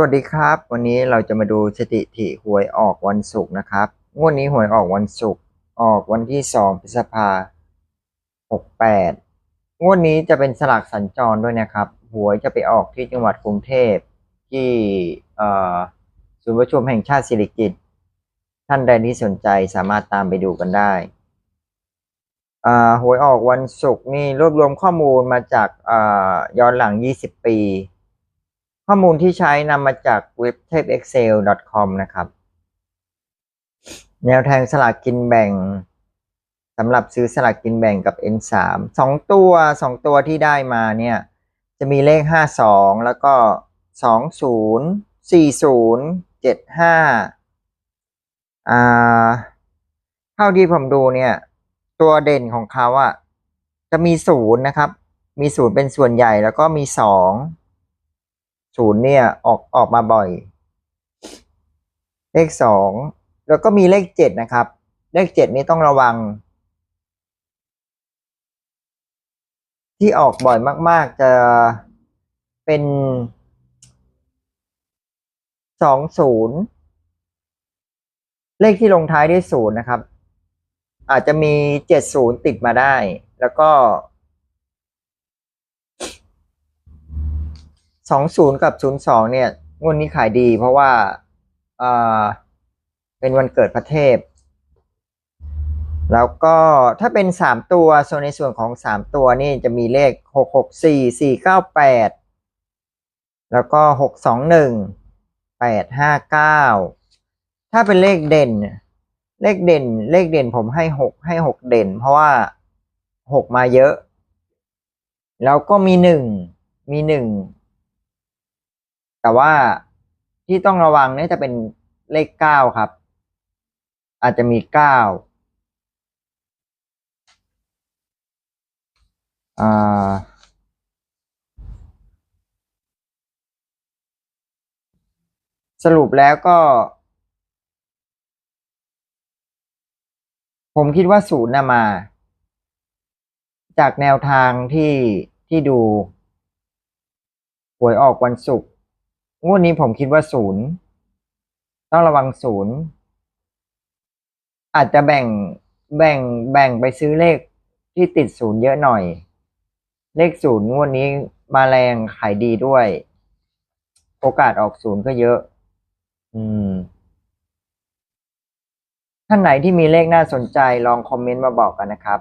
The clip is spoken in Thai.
วัสดีครับ วันนี้เราจะมาดูสถิติหวยออกวันศุกร์นะครับงวดนี้หวยออกวันศุกร์ออกวันที่สองพฤษภาหกแปดงวดนี้จะเป็นสลากสัญจรด้วยนะครับหวยจะไปออกที่จังหวัดกรุงเทพที่ศูนย์ประชุมแห่งชาติสิริกิติ์ท่านใดที่สนใจสามารถตามไปดูกันได้หวยออกวันศุกร์นี่รวบรวมข้อมูลมาจากย้อนหลัง 20 ปี ข้อมูลที่ใช้นำมาจากเว็บ tapeexcel.com นะครับ แนวทางสลากกินแบ่งสำหรับซื้อสลากกินแบ่งกับ N3 สองตัวสองตัวที่ได้มาเนี่ย จะมีเลข 52 แล้วก็ 20 40 75อ่าเท่าที่ผมดูเนี่ย ตัวเด่นของเขาอะจะมีศูนย์นะครับ มีศูนย์เป็นส่วนใหญ่แล้วก็มีสอง ศูนย์เนี่ยออกออกมาบ่อย เลขสองแล้วก็มีเลขเจ็ดนะครับ เลขเจ็ดนี้ต้องระวัง ที่ออกบ่อยมาก ๆ จะเป็นสองศูนย์เลขที่ลงท้ายด้วยศูนย์นะครับ อาจจะมีเจ็ดศูนย์ติดมาได้ แล้วก็ สองศูนย์กับศูนย์สองเนี่ยงวดนี้ขายดีเพราะว่าเออเป็นวันเกิดพระเทพ แล้วก็ถ้าเป็นสามตัวโซนในส่วนของสามตัวนี่จะมีเลขหกหกสี่สี่เก้าแปดแล้วก็หกสองหนึ่งแปดห้าเก้าถ้าเป็นเลขเด่น เลขเด่น เลขเด่นผมให้หกให้หกเด่น เพราะว่าหกมาเยอะ แล้วก็มีหนึ่งมีหนึ่ง แต่ว่าที่ต้องระวังเนี่ยจะเป็นเลขเก้าครับ อาจจะมีเก้าอ่าสรุปแล้วก็ ผมคิดว่าศูนย์นะมา จากแนวทางที่ที่ดูหวยออกวันศุกร์ งวดนี้ผมคิดว่าศูนย์ต้องระวังศูนย์อาจจะแบ่งแบ่งแบ่งไปซื้อเลขที่ติดศูนย์เยอะหน่อย เลขศูนย์งวดนี้มาแรงขายดีด้วย โอกาสออกศูนย์ก็เยอะ อืม ท่านไหนที่มีเลขน่าสนใจลองคอมเมนต์มาบอกกันนะครับ